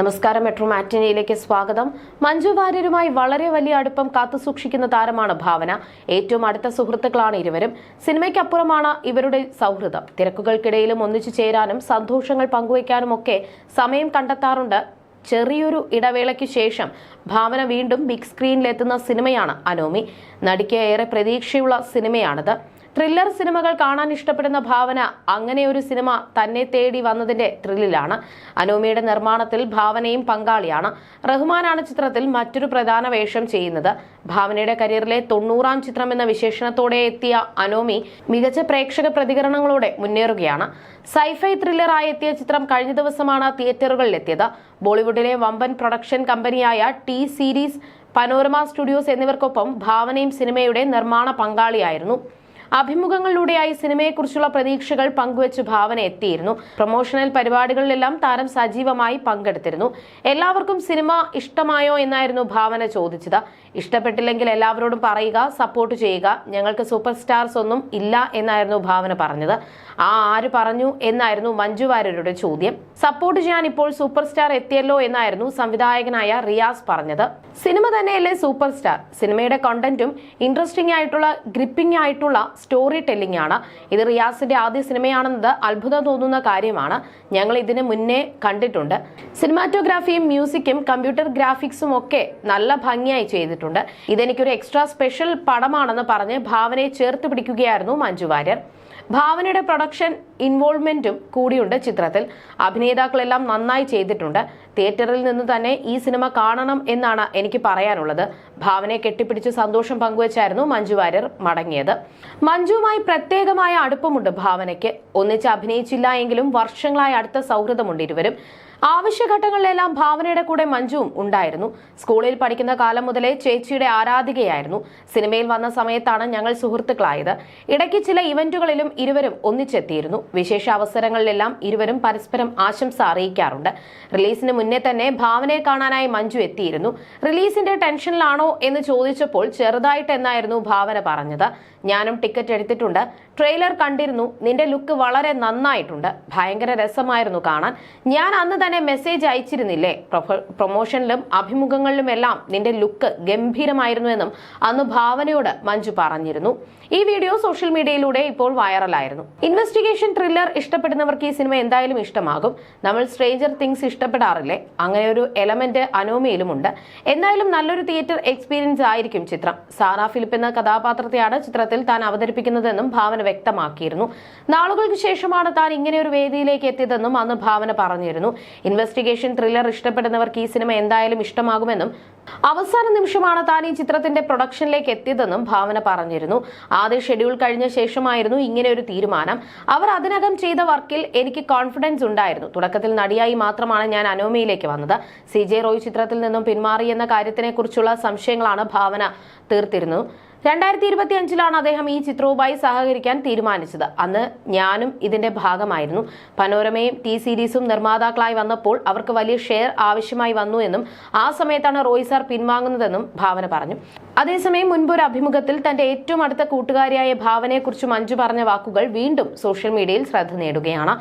നമസ്കാരം. മെട്രോ മാറ്റിനിയിലേക്ക് സ്വാഗതം. മഞ്ജു വാര്യരുമായി വളരെ വലിയ അടുപ്പം കാത്തുസൂക്ഷിക്കുന്ന താരമാണ് ഭാവന. ഏറ്റവും അടുത്ത സുഹൃത്തുക്കളാണ് ഇരുവരും. സിനിമയ്ക്കപ്പുറമാണ് ഇവരുടെ സൗഹൃദം. തിരക്കുകൾക്കിടയിലും ഒന്നിച്ചു ചേരാനും സന്തോഷങ്ങൾ പങ്കുവയ്ക്കാനും ഒക്കെ സമയം കണ്ടെത്താറുണ്ട്. ചെറിയൊരു ഇടവേളയ്ക്ക് ശേഷം ഭാവന വീണ്ടും ബിഗ് സ്ക്രീനിലെത്തുന്ന സിനിമയാണ് അനോമി. നടിക്ക് ഏറെ പ്രതീക്ഷയുള്ള സിനിമയാണിത്. ത്രില്ലർ സിനിമകൾ കാണാൻ ഇഷ്ടപ്പെടുന്ന ഭാവന അങ്ങനെ ഒരു സിനിമ തന്നെ തേടി വന്നതിന്റെ ത്രില്ലിലാണ് അനോമിയുടെ നിർമ്മാണത്തിൽ ഭാവനയും പങ്കാളിയാണ്. റഹ്മാനാണ് ചിത്രത്തിൽ മറ്റൊരു പ്രധാന വേഷം ചെയ്യുന്നത്. ഭാവനയുടെ കരിയറിലെ തൊണ്ണൂറാം ചിത്രം എന്ന വിശേഷണത്തോടെ എത്തിയ അനോമി മികച്ച പ്രേക്ഷക പ്രതികരണങ്ങളോടെ മുന്നേറുകയാണ്. സൈഫൈ ത്രില്ലറായി എത്തിയ ചിത്രം കഴിഞ്ഞ ദിവസമാണ് തിയേറ്ററുകളിൽ എത്തിയത്. ബോളിവുഡിലെ വമ്പൻ പ്രൊഡക്ഷൻ കമ്പനിയായ ടി സീരീസ് പനോരമ സ്റ്റുഡിയോസ് എന്നിവർക്കൊപ്പം ഭാവനയും സിനിമയുടെ നിർമ്മാണ പങ്കാളിയായിരുന്നു. അഭിമുഖങ്ങളിലൂടെയായി സിനിമയെക്കുറിച്ചുള്ള പ്രതീക്ഷകൾ പങ്കുവച്ച് ഭാവന എത്തിയിരുന്നു. പ്രൊമോഷണൽ പരിപാടികളിലെല്ലാം താരം സജീവമായി പങ്കെടുത്തിരുന്നു. എല്ലാവർക്കും സിനിമ ഇഷ്ടമായോ എന്നായിരുന്നു ഭാവന ചോദിച്ചത്. ഇഷ്ടപ്പെട്ടില്ലെങ്കിൽ എല്ലാവരോടും പറയുക സപ്പോർട്ട് ചെയ്യുക. ഞങ്ങൾക്ക് സൂപ്പർ സ്റ്റാർസ് ഒന്നും ഇല്ല എന്നായിരുന്നു ഭാവന പറഞ്ഞത്. ആ ആര് പറഞ്ഞു എന്നായിരുന്നു മഞ്ജു വാര്യരുടെ ചോദ്യം. സപ്പോർട്ട് ചെയ്യാൻ ഇപ്പോൾ സൂപ്പർ സ്റ്റാർ എത്തിയല്ലോ എന്നായിരുന്നു സംവിധായകനായ റിയാസ് പറഞ്ഞത്. സിനിമ തന്നെയല്ലേ സൂപ്പർ സ്റ്റാർ സിനിമയുടെ കണ്ടന്റും ഇൻട്രസ്റ്റിംഗ് ആയിട്ടുള്ള ഗ്രിപ്പിംഗ് ആയിട്ടുള്ള സ്റ്റോറി ടെല്ലിംഗ് ആണ്. ഇത് റിയാസിന്റെ ആദ്യ സിനിമയാണെന്നത് അത്ഭുതം തോന്നുന്ന കാര്യമാണ്. ഞങ്ങൾ ഇതിന് മുന്നേ കണ്ടിട്ടുണ്ട്. സിനിമാറ്റോഗ്രാഫിയും മ്യൂസിക്കും കമ്പ്യൂട്ടർ ഗ്രാഫിക്സും ഒക്കെ നല്ല ഭംഗിയായി ചെയ്തിട്ടുണ്ട്. ഇതെനിക്കൊരു എക്സ്ട്രാ സ്പെഷ്യൽ പടമാണെന്ന് പറഞ്ഞ് ഭാവനയെ ചേർത്ത് പിടിക്കുകയായിരുന്നു മഞ്ജു വാര്യർ. ഭാവനയുടെ പ്രൊഡക്ഷൻ ഇൻവോൾവ്മെന്റും കൂടിയുണ്ട് ചിത്രത്തിൽ. അഭിനേതാക്കളെല്ലാം നന്നായി ചെയ്തിട്ടുണ്ട്. തിയേറ്ററിൽ നിന്ന് തന്നെ ഈ സിനിമ കാണണം എന്നാണ് എനിക്ക് പറയാനുള്ളത്. ഭാവനയെ കെട്ടിപ്പിടിച്ച് സന്തോഷം പങ്കുവച്ചായിരുന്നു മഞ്ജു വാര്യർ മടങ്ങിയത്. മഞ്ജുവുമായി പ്രത്യേകമായ അടുപ്പമുണ്ട് ഭാവനയ്ക്ക്. ഒന്നിച്ച് അഭിനയിച്ചില്ല എങ്കിലും വർഷങ്ങളായി അടുത്ത സൗഹൃദമുണ്ട് ഇരുവരും. ആവശ്യഘട്ടങ്ങളിലെല്ലാം ഭാവനയുടെ കൂടെ മഞ്ജുവും ഉണ്ടായിരുന്നു. സ്കൂളിൽ പഠിക്കുന്ന കാലം മുതലേ ചേച്ചിയുടെ ആരാധികയായിരുന്നു. സിനിമയിൽ വന്ന സമയത്താണ് ഞങ്ങൾ സുഹൃത്തുക്കളായത്. ഇടയ്ക്ക് ചില ഇവന്റുകളിലും ഇരുവരും ഒന്നിച്ചെത്തിയിരുന്നു. വിശേഷ അവസരങ്ങളിലെല്ലാം ഇരുവരും പരസ്പരം ആശംസ അറിയിക്കാറുണ്ട്. റിലീസിന് മുന്നേ തന്നെ ഭാവനയെ കാണാനായി മഞ്ജു എത്തിയിരുന്നു. റിലീസിന്റെ ടെൻഷനിലാണോ എന്ന് ചോദിച്ചപ്പോൾ ചെറുതായിട്ട് എന്നായിരുന്നു ഭാവന പറഞ്ഞത്. ഞാനും ടിക്കറ്റ് എടുത്തിട്ടുണ്ട്. ട്രെയിലർ കണ്ടിരുന്നു. നിന്റെ ലുക്ക് വളരെ നന്നായിട്ടുണ്ട്. ഭയങ്കര രസമായിരുന്നു കാണാൻ. ഞാൻ അന്ന് തന്നെ മെസ്സേജ് അയച്ചിരുന്നില്ലേ? പ്രൊമോഷനിലും അഭിമുഖങ്ങളിലുമെല്ലാം നിന്റെ ലുക്ക് ഗംഭീരമായിരുന്നു എന്നും അന്ന് ഭാവനയോട് മഞ്ജു പറഞ്ഞിരുന്നു. ഈ വീഡിയോ സോഷ്യൽ മീഡിയയിലൂടെ ഇപ്പോൾ വൈറലായിരുന്നു. ഇൻവെസ്റ്റിഗേഷൻ ത്രില്ലർ ഇഷ്ടപ്പെടുന്നവർക്ക് ഈ സിനിമ എന്തായാലും ഇഷ്ടമാകും. നമ്മൾ സ്ട്രേഞ്ചർ തിങ്സ് ഇഷ്ടപ്പെടാറില്ലേ? അങ്ങനെ ഒരു എലമെന്റ് അനോമയിലുമുണ്ട് എന്തായാലും നല്ലൊരു തിയേറ്റർ എക്സ്പീരിയൻസ് ആയിരിക്കും ചിത്രം. സാറാ ഫിലിപ്പ് എന്ന കഥാപാത്രത്തെയാണ് ചിത്രത്തിൽ താൻ അവതരിപ്പിക്കുന്നതെന്നും ഭാവന വ്യക്തമാക്കിയിരുന്നു. നാളുകൾക്ക് ശേഷമാണ് താൻ ഇങ്ങനെ ഒരു വേദിയിലേക്ക് എത്തിയതെന്നും അന്ന് ഭാവന പറഞ്ഞിരുന്നു. ഇൻവെസ്റ്റിഗേഷൻ ത്രില്ലർ ഇഷ്ടപ്പെടുന്നവർക്ക് ഈ സിനിമ എന്തായാലും ഇഷ്ടമാകുമെന്നും അവസാന നിമിഷമാണ് താൻ ഈ ചിത്രത്തിന്റെ പ്രൊഡക്ഷനിലേക്ക് എത്തിയതെന്നും ഭാവന പറഞ്ഞിരുന്നു. ആദ്യ ഷെഡ്യൂൾ കഴിഞ്ഞ ശേഷമായിരുന്നു ഇങ്ങനെ ഒരു തീരുമാനം. അവർ അതിനകം ചെയ്ത വർക്കിൽ എനിക്ക് കോൺഫിഡൻസ് ഉണ്ടായിരുന്നു. തുടക്കത്തിൽ നടിയായി മാത്രമാണ് ഞാൻ അനോമയിലേക്ക് വന്നത്. സി ജെ റോയ് ചിത്രത്തിൽ നിന്നും പിന്മാറിയെന്ന കാര്യത്തിനെ കുറിച്ചുള്ള സംശയങ്ങളാണ് ഭാവന തീർത്തിരുന്നു രണ്ടായിരത്തി ഇരുപത്തി അഞ്ചിലാണ് അദ്ദേഹം ഈ ചിത്രവുമായി സഹകരിക്കാൻ തീരുമാനിച്ചത്. അന്ന് ഞാനും ഇതിന്റെ ഭാഗമായിരുന്നു. പനോരമയും ടി സീരീസും നിർമ്മാതാക്കളായി വന്നപ്പോൾ അവർക്ക് വലിയ ഷെയർ ആവശ്യമായി വന്നു എന്നും ആ സമയത്താണ് റോയ് സാർ പിൻവാങ്ങുന്നതെന്നും ഭാവന പറഞ്ഞു. അതേസമയം മുൻപൊരു അഭിമുഖത്തിൽ തന്റെ ഏറ്റവും അടുത്ത കൂട്ടുകാരിയായ ഭാവനയെക്കുറിച്ച് മഞ്ജു പറഞ്ഞ വാക്കുകൾ വീണ്ടും സോഷ്യൽ മീഡിയയിൽ ശ്രദ്ധ നേടുകയാണ്.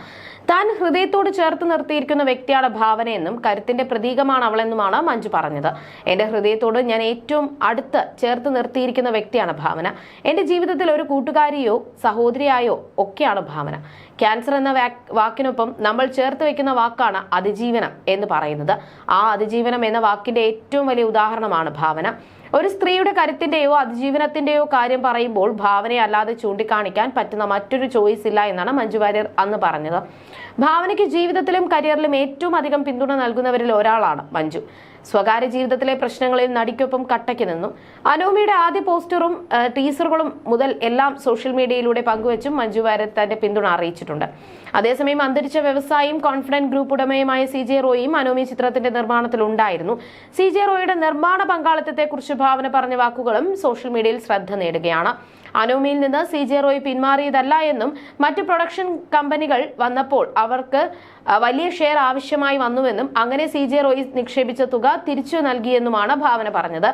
താൻ ഹൃദയത്തോട് ചേർത്ത് നിർത്തിയിരിക്കുന്ന വ്യക്തിയാണ് ഭാവനയെന്നും കരുത്തിന്റെ പ്രതീകമാണ് അവളെന്നുമാണ് മഞ്ജു പറഞ്ഞത്. എന്റെ ഹൃദയത്തോട് ഞാൻ ഏറ്റവും അടുത്ത് ചേർത്ത് നിർത്തിയിരിക്കുന്ന വ്യക്തിയാണ് ഭാവന. എന്റെ ജീവിതത്തിൽ ഒരു കൂട്ടുകാരിയോ സഹോദരിയായോ ഒക്കെയാണ് ഭാവന. ക്യാൻസർ എന്ന വാക്കിനൊപ്പം നമ്മൾ ചേർത്ത് വെക്കുന്ന വാക്കാണ് അതിജീവനം എന്ന് പറയുന്നത്. ആ അതിജീവനം എന്ന വാക്കിന്റെ ഏറ്റവും വലിയ ഉദാഹരണമാണ് ഭാവന. ഒരു സ്ത്രീയുടെ കരുത്തിന്റെയോ അതിജീവനത്തിന്റെയോ കാര്യം പറയുമ്പോൾ ഭാവനയെ അല്ലാതെ ചൂണ്ടിക്കാണിക്കാൻ പറ്റുന്ന മറ്റൊരു ചോയ്സ് ഇല്ല എന്നാണ് മഞ്ജു വാര്യർ അന്ന് പറഞ്ഞത്. ഭാവനയ്ക്ക് ജീവിതത്തിലും കരിയറിലും ഏറ്റവും അധികം പിന്തുണ നൽകുന്നവരിൽ ഒരാളാണ് മഞ്ജു. സ്വകാര്യ ജീവിതത്തിലെ പ്രശ്നങ്ങളിൽ നടിക്കൊപ്പം കട്ടയ്ക്ക് നിന്നും. അനോമിയുടെ ആദ്യ പോസ്റ്ററും ടീസറുകളും മുതൽ എല്ലാം സോഷ്യൽ മീഡിയയിലൂടെ പങ്കുവച്ചും മഞ്ജു വാര്യർ തന്റെ പിന്തുണ അറിയിച്ചിട്ടുണ്ട്. അതേസമയം അന്തരിച്ച വ്യവസായിയും കോൺഫിഡന്റ് ഗ്രൂപ്പ് ഉടമയുമായ സി ജെ റോയും അനോമി ചിത്രത്തിന്റെ നിർമ്മാണത്തിൽ ഉണ്ടായിരുന്നു. സി ജെ റോയുടെ നിർമ്മാണ പങ്കാളിത്തത്തെക്കുറിച്ച് ഭാവന പറഞ്ഞ വാക്കുകളും സോഷ്യൽ മീഡിയയിൽ ശ്രദ്ധ നേടുകയാണ്. അനോമിയിൽ നിന്ന് സി ജെ റോയ് പിന്മാറിയതല്ല എന്നും മറ്റ് പ്രൊഡക്ഷൻ കമ്പനികൾ വന്നപ്പോൾ അവർക്ക് വലിയ ഷെയർ ആവശ്യമായി വന്നുവെന്നും അങ്ങനെ സി ജെ റോയ് നിക്ഷേപിച്ച തുക തിരിച്ചു നൽകിയെന്നുമാണ് ഭാവന പറഞ്ഞത്.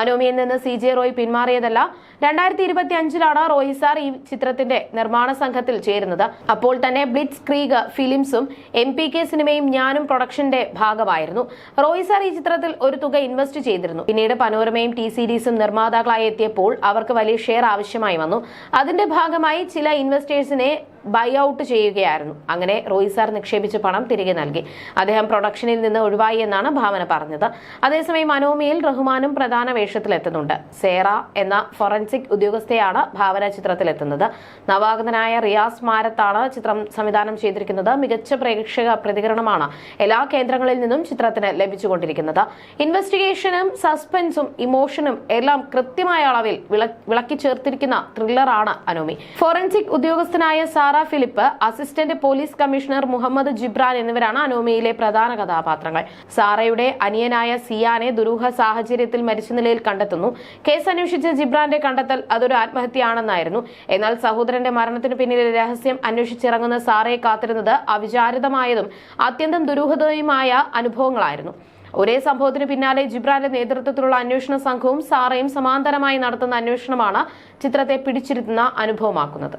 അനോമിയിൽ നിന്ന് സി ജെ റോയ് പിന്മാറിയതല്ല. രണ്ടായിരത്തി ഇരുപത്തി അഞ്ചിലാണ് റോയ് സാർ ഈ ചിത്രത്തിന്റെ നിർമ്മാണ സംഘത്തിൽ ചേരുന്നത്. അപ്പോൾ തന്നെ ബ്ലിറ്റ്സ് ക്രീഗ് ഫിലിംസും എം പി കെ സിനിമയും ഞാനും പ്രൊഡക്ഷന്റെ ഭാഗമായിരുന്നു. റോയ് സാർ ഈ ചിത്രത്തിൽ ഒരു തുക ഇൻവെസ്റ്റ് ചെയ്തിരുന്നു. പിന്നീട് പനോരമയും ടി സീരീസും നിർമ്മാതാക്കളായി എത്തിയപ്പോൾ അവർക്ക് വലിയ ഷെയർ ആവശ്യമായി വന്നു. അതിന്റെ ഭാഗമായി ചില ഇൻവെസ്റ്റേഴ്സിനെ ബൈ ഔട്ട് ചെയ്യുകയായിരുന്നു. അങ്ങനെ റോയി സാർ നിക്ഷേപിച്ച പണം തിരികെ നൽകി. അദ്ദേഹം പ്രൊഡക്ഷനിൽ നിന്ന് ഒഴിവായി എന്നാണ് ഭാവന പറഞ്ഞത്. അതേസമയം അനോമിയിൽ റഹ്മാനും പ്രധാന വേഷത്തിലെത്തുന്നുണ്ട്. സേറ എന്ന ഫോറൻസിക് ഉദ്യോഗസ്ഥയാണ് ഭാവന ചിത്രത്തിലെത്തുന്നത്. നവാഗതനായ റിയാസ് മാരത്താണ് ചിത്രം സംവിധാനം ചെയ്തിരിക്കുന്നത്. മികച്ച പ്രേക്ഷക പ്രതികരണമാണ് എല്ലാ കേന്ദ്രങ്ങളിൽ നിന്നും ചിത്രത്തിന് ലഭിച്ചുകൊണ്ടിരിക്കുന്നത്. ഇൻവെസ്റ്റിഗേഷനും സസ്പെൻസും ഇമോഷനും എല്ലാം കൃത്യമായ അളവിൽ വിളക്കി ചേർത്തിരിക്കുന്ന ത്രില്ലറാണ് അനോമി. ഫോറൻസിക് ഉദ്യോഗസ്ഥനായ Sara Philip assistant police commissioner Muhammad Jibran എന്നിവരാണ് അനോമിയിലെ പ്രധാന കഥാപാത്രങ്ങൾ. സാറയുടെ അനിയനായ സിയാനെ ദുരൂഹ സാഹചര്യത്തിൽ മരിച്ച നിലയിൽ കണ്ടെത്തുന്നു. കേസ് അന്വേഷിച്ച ജിബ്രാന്റെ കണ്ടെത്തൽ അതൊരു ആത്മഹത്യയാണെന്നായിരുന്നു. എന്നാൽ സഹോദരന്റെ മരണത്തിന് പിന്നിലെ രഹസ്യം അന്വേഷിച്ചിറങ്ങുന്ന സാറയെ കാത്തിരുന്നത് അവിചാരിതമായതും അത്യന്തം ദുരൂഹതയുമായ അനുഭവങ്ങളായിരുന്നു. ഒരേ സംഭവത്തിന് പിന്നാലെ ജിബ്രാന്റെ നേതൃത്വത്തിലുള്ള അന്വേഷണ സംഘവും സാറയും സമാന്തരമായി നടത്തുന്ന അന്വേഷണമാണ് ചിത്രത്തെ പിടിച്ചിരുത്തുന്ന അനുഭവമാക്കുന്നത്.